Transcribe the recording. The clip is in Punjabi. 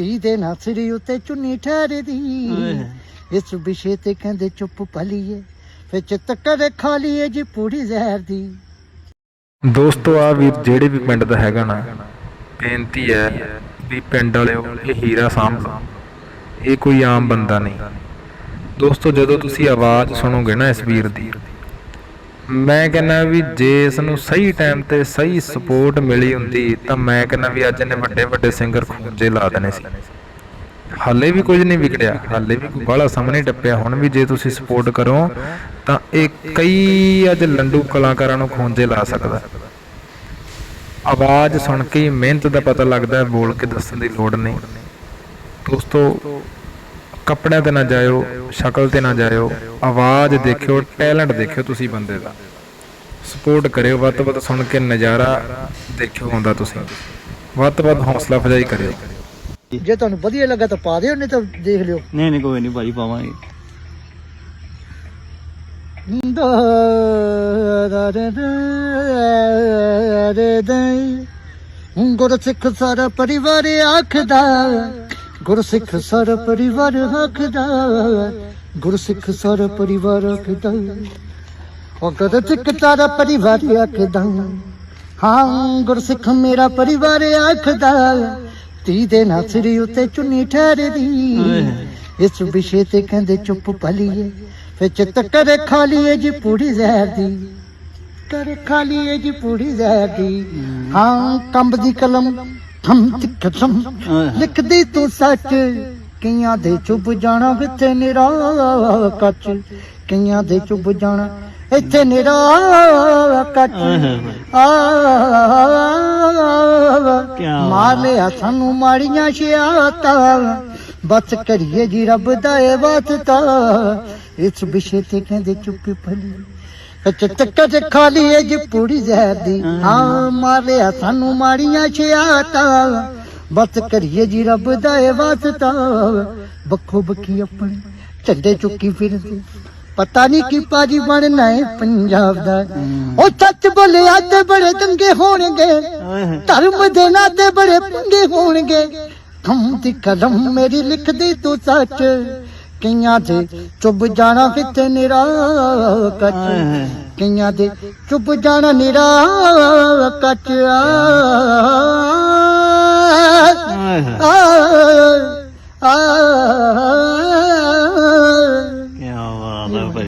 ਧੀ ਦੇ ਨਸਰੀ ਉਤੇ ਚੁੰਨੀ ਠਹਿਰਦੀ। ਇਸ ਵਿਸ਼ੇ ਤੇ ਕਹਿੰਦੇ ਚੁੱਪ ਪਲੀਏ ਫਿਰ ਚਿੱਤ ਕਰੇ ਖਾਲੀਏ ਜੀ ਪੂਰੀ ਜ਼ਹਿਰ ਦੀ। ਦੋਸਤੋ ਆ ਵੀਰ ਜਿਹੜੇ ਵੀ ਪਿੰਡ ਦਾ ਹੈਗਾ ਨਾ ਬੇਨਤੀ ਹੈ ਵੀ ਪਿੰਡ ਵਾਲਿਓ ਇਹ ਹੀਰਾ ਸਾਂਭ ਇਹ ਕੋਈ ਆਮ ਬੰਦਾ ਨਹੀਂ। ਦੋਸਤੋ ਜਦੋਂ ਤੁਸੀਂ ਆਵਾਜ਼ ਸੁਣੋਗੇ ਨਾ ਇਸ ਵੀਰ ਦੀ ਮੈਂ ਕਹਿੰਦਾ ਵੀ ਜੇ ਇਸ ਨੂੰ ਸਹੀ ਟਾਈਮ ਤੇ ਸਹੀ ਸਪੋਰਟ ਮਿਲੀ ਹੁੰਦੀ, ਤਾਂ ਮੈਂ ਕਹਿੰਦਾ ਵੀ ਅੱਜ ਇਹਨੇ ਵੱਡੇ ਵੱਡੇ ਸਿੰਗਰ ਖੂੰਜੇ ਲਾ ਦੇਣੇ ਸੀ। ਹਾਲੇ ਵੀ ਕੁਝ ਨਹੀਂ ਵਿਗੜਿਆ, ਹਾਲੇ ਵੀ ਕੋਈ ਬਾਹਲਾ ਸਮਾਂ ਟੱਪਿਆ। ਹੁਣ ਵੀ ਜੇ ਤੁਸੀਂ ਸਪੋਰਟ ਕਰੋ, ਤਾਂ ਇਹ ਕਈ ਅੱਜ ਲੰਡੂ ਕਲਾਕਾਰਾਂ ਨੂੰ ਖੂੰਜੇ ਲਾ ਸਕਦਾ। ਆਵਾਜ਼ ਸੁਣ ਕੇ ਮਿਹਨਤ ਦਾ ਪਤਾ ਲੱਗਦਾ, ਬੋਲ ਕੇ ਦੱਸਣ ਦੀ ਲੋੜ ਨਹੀਂ। ਦੋਸਤੋ ਕੱਪੜਿਆਂ ਤੇ ਨਾ ਜਾਇਓ ਸ਼ਕਲ ਤੇ ਨਾ ਜਾਇਓ ਆਵਾਜ਼ ਦੇਖਿਓ ਟੈਲੈਂਟ ਦੇਖਿਓ ਤੁਸੀਂ ਬੰਦੇ ਦਾ। ਸਪੋਰਟ ਕਰਿਓ ਵੱਧ ਤੋਂ ਵੱਧ ਸੁਣ ਕੇ ਨਜ਼ਾਰਾ ਦੇਖਿਓ ਆਉਂਦਾ ਤੁਸੀਂ। ਵੱਧ ਤੋਂ ਵੱਧ ਹੌਸਲਾ ਅਫਜ਼ਾਈ ਕਰਿਓ। ਜੇ ਤੁਹਾਨੂੰ ਵਧੀਆ ਲੱਗਾ ਤਾਂ ਪਾ ਦਿਓ ਨਹੀਂ ਤਾਂ ਦੇਖ ਲਿਓ। ਨਹੀਂ ਨਹੀਂ ਕੋਈ ਨਹੀਂ ਭਾਜੀ ਪਾਵਾਂਗੇ। ਗੁਰਸਿੱਖ ਸਾਰਾ ਪਰਿਵਾਰ ਆਖਦਾ ਗੁਰਸਿੱਖ ਸਾਰਾ ਪਰਿਵਾਰ ਆਖਦਾ, ਗੁਰਸਿੱਖ ਸਾਰਾ ਪਰਿਵਾਰ ਆਖਦਾ। ਉਹ ਗੁਰਸਿੱਖ ਸਾਰਾ ਪਰਿਵਾਰ ਆਖਦਾ, ਹਾਂ ਗੁਰਸਿੱਖ ਮੇਰਾ ਪਰਿਵਾਰ ਆਖਦਾ, ਧੀ ਦੇ ਨਸਰੀ ਉਤੇ ਚੁੰਨੀ ਠਹਿਰਦੀ। ਇਸ ਵਿਸ਼ੇ ਤੇ ਕਹਿੰਦੇ ਚੁੱਪ ਪਲੀਏ, ਫਿਰ ਚਿੱਤ ਕਰੇ ਖਾਲੀਏ ਜੀ ਪੂਰੀ ਜ਼ਹਿਰ ਦੀ। ਕਰੇ ਖਾਲੀਏ ਜੀ ਪੂਰੀ ਜ਼ਹਿਰ ਦੀ। ਹਾਂ ਕੰਬ ਦੀ ਕਲਮ ਥਮ ਤਿਕ ਥਮ ਲਿਖਦੀ ਤੂੰ ਸੱਚ ਕਈਆਂ ਦੇ ਚੁੱਪ ਜਾਣਾ ਕਿੱਥੇ ਨਿਰਾ ਕੱਚ। ਕਈਆਂ ਦੇ ਚੁੱਪ ਜਾਣਾ ਇੱਥੇ ਨਿਰਾ ਕੱਚ। ਆ ਮਾਰ ਲਿਆ ਸਾਨੂੰ ਮਾੜੀਆਂ ਸ਼ਿਆਤਾਂ। ਬਸ ਕਰੀਏ ਜੀ ਰੱਬ ਦਾ ਇਹ ਵਾਸਤਾ। ਇਸ ਵਿਸ਼ੇ ਤੇ ਕਹਿੰਦੇ ਚੁੱਪ ਭਲੀ। ਕੱਚ ਕੱਚ ਖਾਲੀ ਹੈ ਜੀ ਪੂਰੀ ਜ਼ਹਿਰ ਦੀ। ਹਾਂ। ਮਾਰ ਲਿਆ ਸਾਨੂੰ ਮਾੜੀਆਂ ਸ਼ਿਆਤਾਂ ਬਸ ਕਰੀਏ ਜੀ ਰੱਬ ਦਾ ਇਹ ਵਾਸਤਾ। ਬੱਖੋ ਬੱਖੀ ਆਪਣੀ ਝੰਡੇ ਚੁੱਕੀ ਫਿਰਦੀ। ਪਤਾ ਨਹੀਂ ਕੀ ਪਾਜੀ ਬਣਨਾ ਹੈ ਪੰਜਾਬ ਦਾ। ਉਹ ਸੱਚ ਬੋਲਿਆ ਤੇ ਬੜੇ ਦੰਗੇ ਹੋਣਗੇ। ਧਰਮ ਦੇ ਨਾਤੇ ਬੜੇ ਪੰਗੇ ਹੋਣਗੇ। ਥੰਮ ਦੀ ਕਲਮ ਮੇਰੀ ਲਿਖਦੀ ਤੂੰ ਸੱਚ। ਕਈਆਂ ਦੇ ਚੁੱਪ ਜਾਣਾ ਕਿਤੇ ਨਿਰਾ ਕੱਚ? ਕਈਆਂ ਦੇ ਚੁੱਪ ਜਾਣਾ ਨਿਰਾ ਕੱਚ। ਆ ਆ ਆ